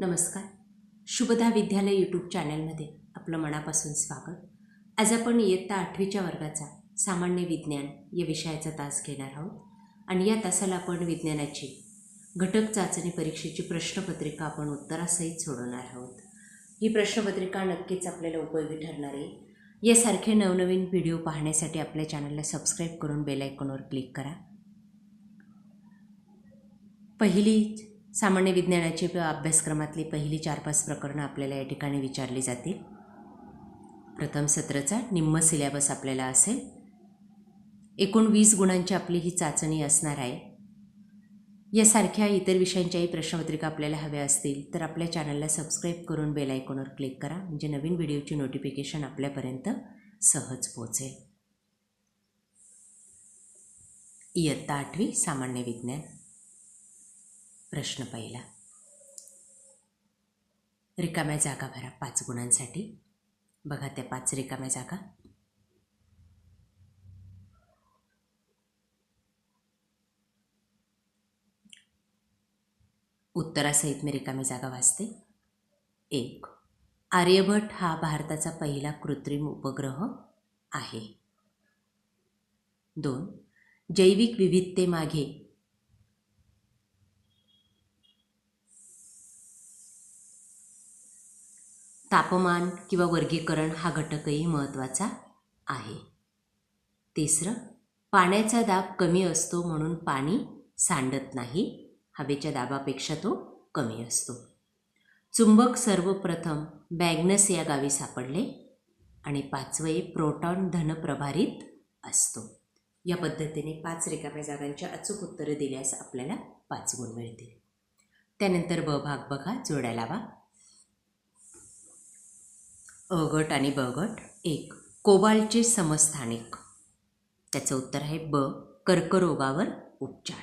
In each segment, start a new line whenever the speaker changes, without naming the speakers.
नमस्कार. शुभदा विद्यालय यूट्यूब चॅनलमध्ये आपलं मनापासून स्वागत. आज आपण इयत्ता आठवीच्या वर्गाचा सामान्य विज्ञान या विषयाचा तास घेणार आहोत. आणि या तासाला आपण विज्ञानाची घटक चाचणी परीक्षेची प्रश्नपत्रिका आपण उत्तरासहित सोडवणार आहोत. ही प्रश्नपत्रिका नक्कीच आपल्याला उपयोगी ठरणार आहे. यासारखे नवनवीन व्हिडिओ पाहण्यासाठी आपल्या चॅनलला सबस्क्राईब करून बेल आयकॉनवर क्लिक करा. पहिली सामान्य विज्ञानाची अभ्यासक्रमातली पहिली चार पाच प्रकरणं आपल्याला या ठिकाणी विचारली जातील. प्रथम सत्राचा निम्म सिलेबस आपल्याला असेल. एकूण वीस गुणांची आपली ही चाचणी असणार आहे. यासारख्या इतर विषयांच्याही प्रश्नपत्रिका आपल्याला हव्या असतील तर आपल्या चॅनलला सबस्क्राईब करून बेल आयकॉनवर क्लिक करा म्हणजे नवीन व्हिडिओची नोटिफिकेशन आपल्यापर्यंत सहज पोहोचेल. इयत्ता आठवी सामान्य विज्ञान. प्रश्न पहिला. रिकाम्या जागा भरा पाच गुणांसाठी. बघा त्या पाच रिकाम्या जागा. उत्तरासहित मी रिकामी जागा वाचते. एक. आर्यभट हा भारताचा पहिला कृत्रिम उपग्रह आहे. दोन. जैविक विविधतेमागे तापमान किंवा वर्गीकरण हा घटकही महत्त्वाचा आहे. तिसरं पाण्याचा दाब कमी असतो म्हणून पाणी सांडत नाही. हवेच्या दाबापेक्षा तो कमी असतो. चुंबक सर्वप्रथम बॅग्नस या गावी सापडले आणि पाचवे प्रोटॉन धनप्रभारित असतो. या पद्धतीने पाच रिकाम्या जागांच्या अचूक उत्तरं दिल्यास आपल्याला पाच गुण मिळतील. त्यानंतर ब भाग बघा जोड्या लावा अ गट आणि ब गट एक. कोबाल्टचे समस्थानिक. त्याचं उत्तर आहे ब. कर्करोगावर उपचार.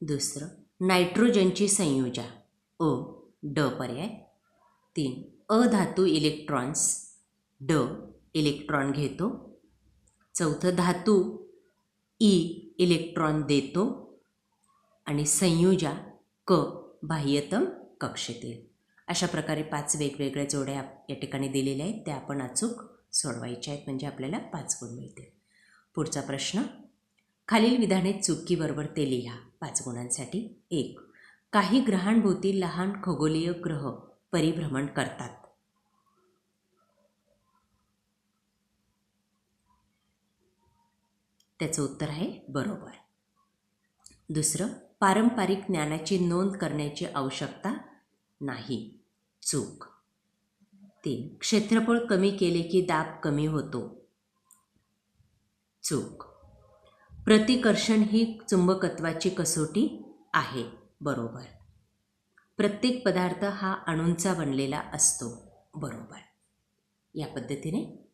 दुसरं नायट्रोजनची संयोजा. अ. ड पर्याय. तीन. अधातू इलेक्ट्रॉन्स. ड. इलेक्ट्रॉन घेतो. चौथं धातू. ई. इलेक्ट्रॉन देतो. आणि संयोजा क. बाह्यतम कक्षेतील. अशा प्रकारे पाच वेगवेगळ्या जोड्या या ठिकाणी दिलेल्या आहेत. त्या आपण अचूक सोडवायच्या आहेत. म्हणजे आपल्याला पाच गुण मिळतील. पुढचा प्रश्न खालील विधाने चुकीबरोबर ते लिहा. पाच गुणांसाठी एक. काही ग्रहांभोवती लहान खगोलीय ग्रह परिभ्रमण करतात. त्याचं उत्तर आहे बरोबर. दुसरं पारंपरिक ज्ञानाची नोंद करण्याची आवश्यकता नाही. चूक. तीन क्षेत्रफळ कमी केले की दाब कमी होतो. चूक. प्रतिकर्षण ही चुंबकत्वाची कसोटी आहे बरोबर. प्रत्येक पदार्थ हा अणूंचा बनलेला असतो बरोबर. या पद्धतीने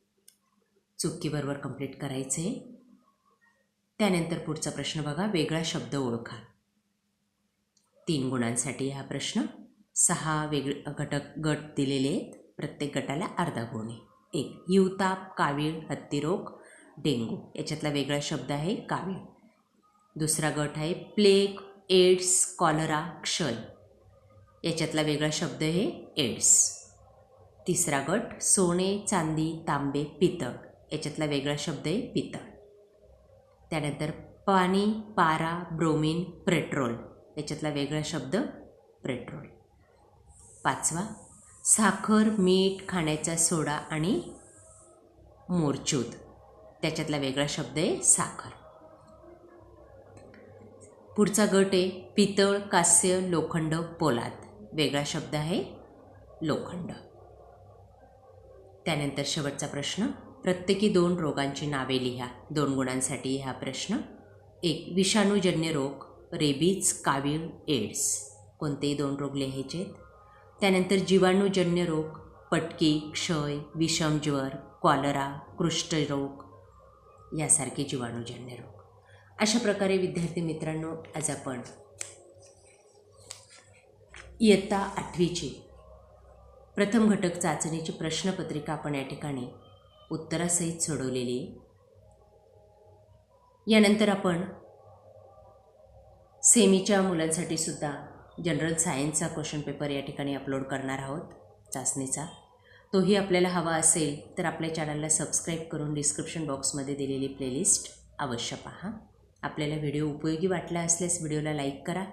चुकीबरोबर कंप्लीट करायचे. आहे त्यानंतर पुढचा प्रश्न बघा वेगळा शब्द ओळखा. तीन गुणांसाठी हा प्रश्न सहा वेगळे घटक गट दिलेले आहेत. प्रत्येक गटाला अर्धा गुण. आहे एक हिवताप कावीळ हत्तीरोग डेंगू. याच्यातला वेगळा शब्द आहे कावीळ. दुसरा गट आहे प्लेग एड्स कॉलरा क्षय. याच्यातला वेगळा शब्द आहे एड्स. तिसरा गट सोने चांदी तांबे पितळ. याच्यातला वेगळा शब्द आहे पितळ. त्यानंतर पाणी पारा ब्रोमिन पेट्रोल. याच्यातला वेगळा शब्द पेट्रोल. पाचवा साखर मीठ खाण्याचा सोडा आणि मोरचूद. त्याच्यातला वेगळा शब्द आहे साखर. पुढचा गट आहे पितळ कास्य लोखंड पोलाद. वेगळा शब्द आहे लोखंड. त्यानंतर शेवटचा प्रश्न प्रत्येकी दोन रोगांची नावे लिहा. दोन गुणांसाठी हा प्रश्न. एक विषाणूजन्य रोग रेबीज कावीळ एड्स. कोणतेही दोन रोग लिहायचे आहेत त्यानंतर जीवाणूजन्य रोग पटकी क्षय विषमज्वर कॉलरा कुष्ठरोग यासारखे जीवाणूजन्य रोग. अशा प्रकारे विद्यार्थी मित्रांनो आज आपण इयत्ता आठवीची प्रथम घटक चाचणीची प्रश्नपत्रिका आपण या ठिकाणी उत्तरासहित सोडवलेली यानंतर आपण सेमीच्या मुलांसाठी सुद्धा जनरल सायन्सचा क्वेश्चन पेपर या ठिकाणी अपलोड करणार आहोत चाचणीचा. तोही आपल्याला हवा असेल तर आपल्या चॅनलला सबस्क्राईब करून डिस्क्रिप्शन बॉक्समध्ये दिलेली प्लेलिस्ट अवश्य पहा. आपल्याला व्हिडिओ उपयोगी वाटला असल्यास व्हिडिओला लाईक करा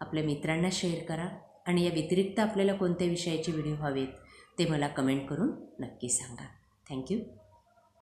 आपल्या मित्रांना शेअर करा आणि या व्यतिरिक्त आपल्याला कोणत्या विषयाचे व्हिडिओ हवेत ते मला कमेंट करून नक्की सांगा. थँक्यू.